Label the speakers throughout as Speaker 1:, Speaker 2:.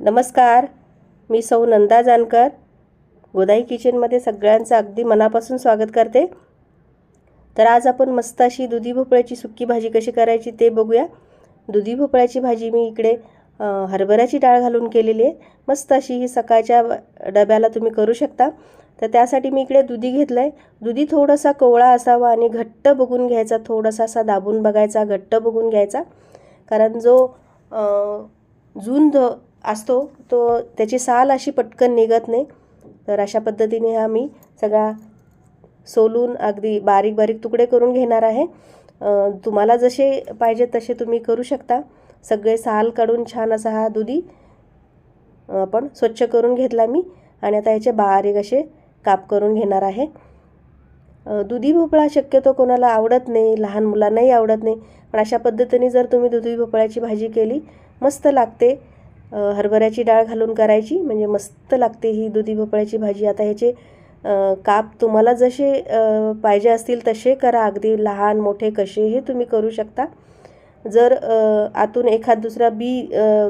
Speaker 1: नमस्कार मी सौ नंदा जानकर. गोदाई किचनमध्ये सगळ्यांचं अगदी मनापासून स्वागत करते. तर आज आपण मस्त अशी दुधी भोपळ्याची सुक्की भाजी कशी करायची ते बघूया. दुधी भोपळ्याची भाजी मी इकडे हरभऱ्याची डाळ घालून केलेली आहे. मस्त अशी ही सकाळच्या डब्याला तुम्ही करू शकता. तर त्यासाठी मी इकडे दुधी घेतलं आहे दुधी थोडासा कोवळा असावा आणि घट्ट बघून घ्यायचा थोडासा असा दाबून बघायचा घट्ट बघून घ्यायचा. कारण जो जून ध असतो. तो त्याची साल अशी पटकन निघत नाही. तर अशा पद्धतीने हा मी सगळा सोलून अगदी बारीक बारीक तुकडे करून घेणार आहे. तुम्हाला जसे पाहिजे तसे तुम्ही करू शकता. सगळे साल काढून छान असा हा दुधी आपण स्वच्छ करून घेतला मी. आणि आता याचे बारीक असे काप करून घेणार आहे. दुधी भोपळा शक्यतो कोणाला आवडत नाही. लहान मुलांनाही आवडत नाही. पण अशा पद्धतीने जर तुम्ही दुधी भोपळ्याची भाजी केली मस्त लागते. हरभऱ्याची डाळ घालून करायची. म्हणजे मस्त लागते ही दुधी भोपळ्याची भाजी. आता ह्याचे काप तुम्हाला जसे पाहिजे असतील तसे करा. अगदी लहान मोठे कसेही तुम्ही करू शकता. जर आतून एखाद दुसरा बी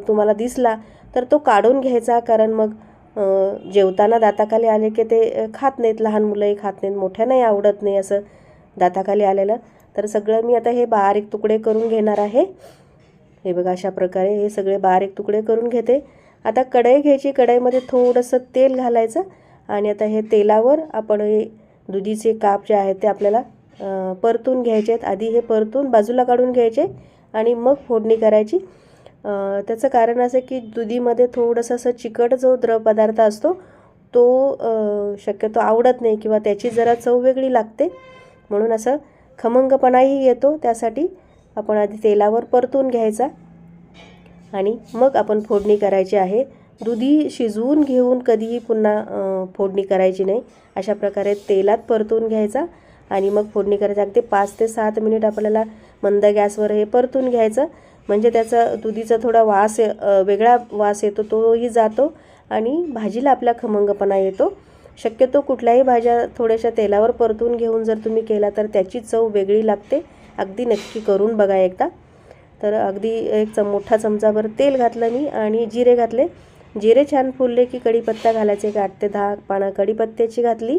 Speaker 1: तुम्हाला दिसला तर तो काढून घ्यायचा. कारण मग जेवताना दाताखाली आले की ते खात नाहीत. लहान मुलंही खात नाहीत. मोठ्यांनाही आवडत नाही असं दाताखाली आलेलं. तर सगळं मी आता हे बारीक तुकडे करून घेणार आहे. हे बघा अशा प्रकारे हे सगळे बारीक तुकडे करून घेते. आता कढई घ्यायची कढईमध्ये थोडंसं तेल घालायचं आणि आता हे तेलावर आपण हे दुधीचे काप जे आहेत ते आपल्याला परतून घ्यायचे आहेत. आधी हे परतून बाजूला काढून घ्यायचे आणि मग फोडणी करायची. त्याचं कारण असं की दुधीमध्ये थोडंसं असं चिकट जो द्रवपदार्थ असतो तो शक्यतो आवडत नाही किंवा त्याची जरा चव वेगळी लागते. म्हणून असं खमंगपणाही येतो त्यासाठी. आपण आधी तेलावर परतून घ्यायचा आणि मग आपण फोडणी करायची आहे. दुधी शिजवून घेऊन कधीही पुन्हा फोडणी करायची नाही. अशा प्रकारे तेलात परतून घ्यायचा आणि मग फोडणी करायची. अगदी पाच ते सात मिनिट आपल्याला मंद गॅसवर हे परतून घ्यायचं. म्हणजे त्याचा दुधीचा थोडा वास वेगळा वास येतो तोही जातो आणि भाजीला आपला खमंगपणा येतो. शक्यतो कुठल्याही भाज्या थोड्याशा तेलावर परतून घेऊन जर तुम्ही केला तर त्याची चव वेगळी लागते. अगदी नक्की करून बघा एकदा. तर अगदी एक चम मोठा चमचाभर तेल घातलं मी आणि जिरे घातले. जिरे छान फुलले की कढीपत्ता घालायचे एक आठ ते दहा पानं कढीपत्त्याची घातली.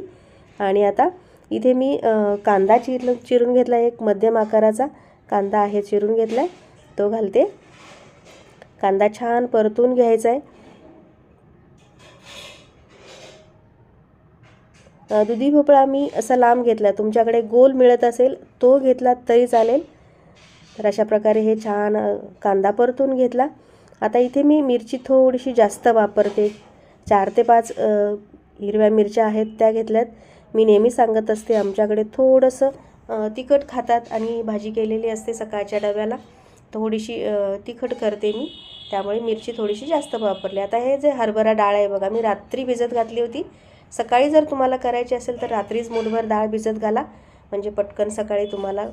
Speaker 1: आणि आता इथे मी कांदा चिर चिरून घेतला एक मध्यम आकाराचा. कांदा आहे चिरून घेतला तो घालते. कांदा छान परतून घ्यायचा आहे दुधी भोपळा मी असा लांब घेतला तुमच्याकडे गोल मिळत असेल तो घेतला तरी चालेल. तर अशा प्रकारे हे छान कांदा परतून घेतला. आता इथे मी मिरची थोडीशी जास्त वापरते. चार ते पाच हिरव्या मिरच्या आहेत त्या घेतल्यात. मी नेहमी सांगत असते आमच्याकडे थोडंसं तिखट खातात आणि भाजी केलेली असते सकाळच्या डब्याला. थोडीशी तिखट करते मी. त्यामुळे मिरची थोडीशी जास्त वापरली. आता हे जे हरभरा डाळ आहे बघा मी रात्री भिजत घातली होती. सकाळी जर तुम्हाला करायची असेल तर रात्रीच मूठभर डाळ भिजत घाला. म्हणजे पटकन सकाळी तुम्हाला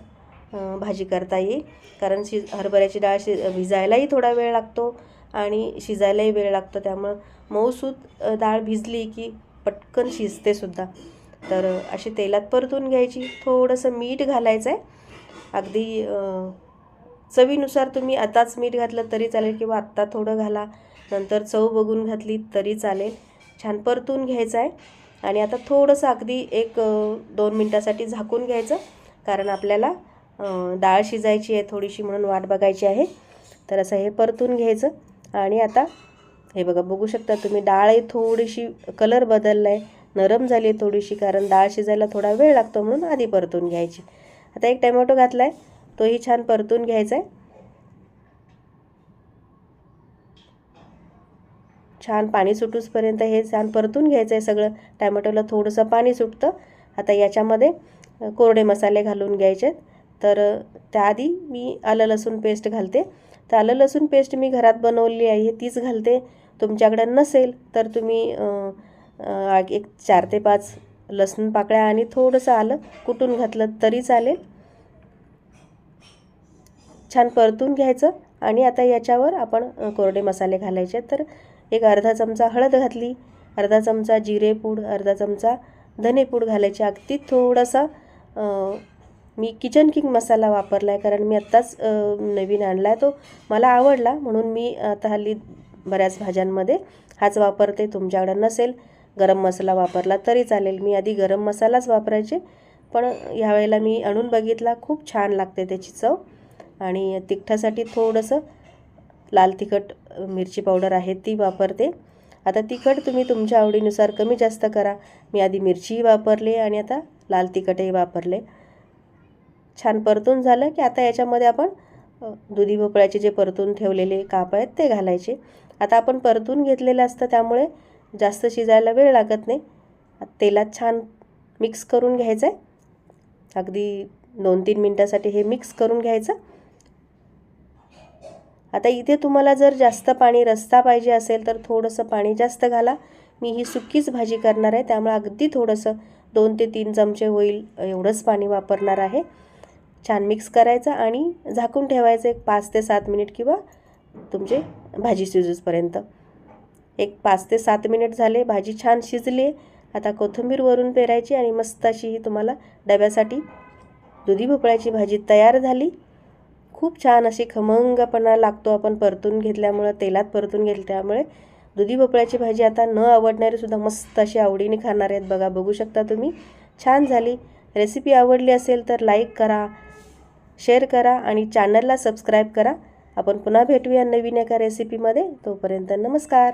Speaker 1: भाजी करता येईल. कारण शि हरभऱ्याची डाळ शि भिजायलाही थोडा वेळ लागतो आणि शिजायलाही वेळ लागतो. त्यामुळं मऊसूत डाळ भिजली की पटकन शिजते सुद्धा. तर अशी तेलात परतून घ्यायची. थोडंसं मीठ घालायचं आहे अगदी चवीनुसार तुम्ही आताच मीठ घातलं तरी चालेल किंवा आत्ता थोडं घाला. नंतर चव बघून घातली तरी चालेल. छान परतून घ्यायचं आहे. आणि आता थोडंसं अगदी एक दोन मिनटासाठी झाकून घ्यायचं. कारण आपल्याला डाळ शिजायची आहे थोडीशी म्हणून वाट बघायची आहे. तर असं हे परतून घ्यायचं. आणि आता हे बघा बघू शकता तुम्ही डाळ ही थोडीशी कलर बदलला आहे नरम झाली आहे थोडीशी कारण डाळ शिजायला थोडा वेळ लागतो म्हणून आधी परतून घ्यायची. आता एक टमॅटो घातला आहे तोही छान परतून घ्यायचा आहे छान पाणी सुटूसपर्यंत हे छान परतून घ्यायचं आहे सगळं. टॅमॅटोला थोडंसं पाणी सुटतं. आता याच्यामध्ये कोरडे मसाले घालून घ्यायचे आहेत तर त्याआधी मी आलं लसूण पेस्ट घालते. तर आलं लसूण पेस्ट मी घरात बनवली आहे तीच घालते. तुमच्याकडे नसेल तर तुम्ही एक चार ते पाच लसूण पाकळ्या आणि थोडंसं आलं कुटून घातलं तरी चालेल. छान परतून घ्यायचं आणि आता याच्यावर आपण कोरडे मसाले घालायचे. तर एक अर्धा चमचा हळद घातली अर्धा चमचा जिरेपूड अर्धा चमचा धनेपूड घालायची. अगदी थोडासा मी किचन किंग मसाला वापरला आहे कारण मी आत्ताच नवीन आणला आहे तो मला आवडला म्हणून मी आता हल्ली
Speaker 2: बऱ्याच भाज्यांमध्ये हाच वापरते. तुमच्याकडे नसेल गरम मसाला वापरला तरी चालेल. मी आधी गरम मसालाच वापरायचे पण ह्यावेळेला मी आणून बघितला. खूप छान लागते त्याची चव. आणि तिखटासाठी थोडंसं लाल तिखट मिरची पावडर आहे ती वापरते. आता तिखट तुम्ही तुमच्या आवडीनुसार कमी जास्त करा. मी आधी मिरचीही वापरली आणि आता लाल तिखटही वापरले. छान परतून झालं की आता याच्यामध्ये आपण दुधी भोपळ्याचे जे परतून ठेवलेले काप आहेत ते घालायचे. आता आपण परतून घेतलेलं असतं त्यामुळे जास्त शिजायला वेळ लागत नाही. तेलात छान मिक्स करून घ्यायचं आहे अगदी दोन तीन मिनटासाठी हे मिक्स करून घ्यायचं. आता इथे तुम्हाला जर जास्त पाणी रस्ता पाहिजे असेल तर थोडंसं पाणी जास्त घाला. मी ही सुक्कीच भाजी करणार आहे त्यामुळे अगदी थोडंसं दोन ते तीन चमचे होईल एवढंच पाणी वापरणार आहे. छान मिक्स करायचं आणि झाकून ठेवायचं एक पाच ते सात मिनिट किंवा तुमचे भाजी शिजूसपर्यंत. एक पाच ते सात मिनिट झाले भाजी छान शिजली. आता कोथिंबीर वरून पेरायची आणि मस्त अशी ही तुम्हाला डब्यासाठी दुधी भोपळ्याची भाजी तयार झाली. खूप छान अशी खमंगपणा लागतो आपण परतून घेतल्यामुळं तेलात परतून घेतल्यामुळे. दुधी भोपळ्याची भाजी आता न आवडणारे सुद्धा मस्त अशी आवडीने खाणारे आहेत बघा बघू शकता तुम्ही. छान झाली. रेसिपी आवडली असेल तर लाईक करा शेअर करा आणि चॅनलला सबस्क्राईब करा. आपण पुन्हा भेटूया नवीन एका रेसिपीमध्ये. तोपर्यंत नमस्कार.